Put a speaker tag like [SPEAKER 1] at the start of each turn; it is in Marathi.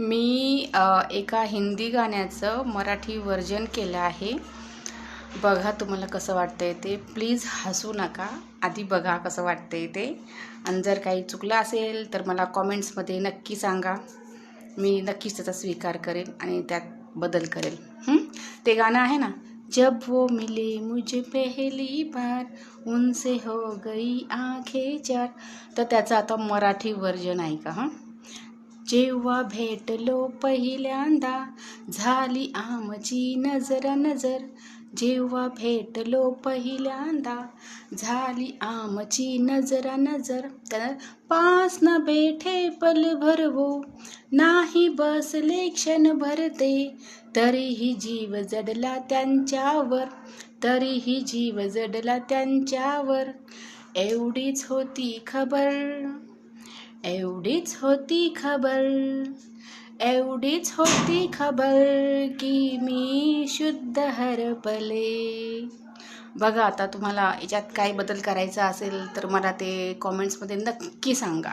[SPEAKER 1] मी एका हिंदी गाण्याचं मराठी व्हर्जन केलं आहे. बघा तुम्हाला कसं वाटतंय ते. प्लीज हसू नका. आधी बघा कसं वाटतंय ते. आणि जर काही चुकलं असेल तर मला कॉमेंट्समध्ये नक्की सांगा. मी नक्कीच त्याचा स्वीकार करेन आणि त्यात बदल करेल. ते गाणं आहे ना? जब वो मिले मुझे पहली बार उनसे हो गई आखे चार. तर त्याचं आता मराठी व्हर्जन आहे का हां? जेव्हा भेटलो पहिल्यांदा झाली आमची नजर नजर. जेव्हा भेटलो पहिल्यांदा झाली आमची नजर नजर. तर पास न बेठे पल भरवो नाही बसले क्षण भरते तरीही जीव जडला त्यांच्यावर तरीही जीव जडला त्यांच्यावर. एवढीच होती खबर. एवढीच होती खबर एवढीच होती खबर की मी शुद्ध हरपले. बघा आता तुम्हाला याच्यात काय बदल करायचा असेल तर मला ते कॉमेंट्समध्ये नक्की सांगा.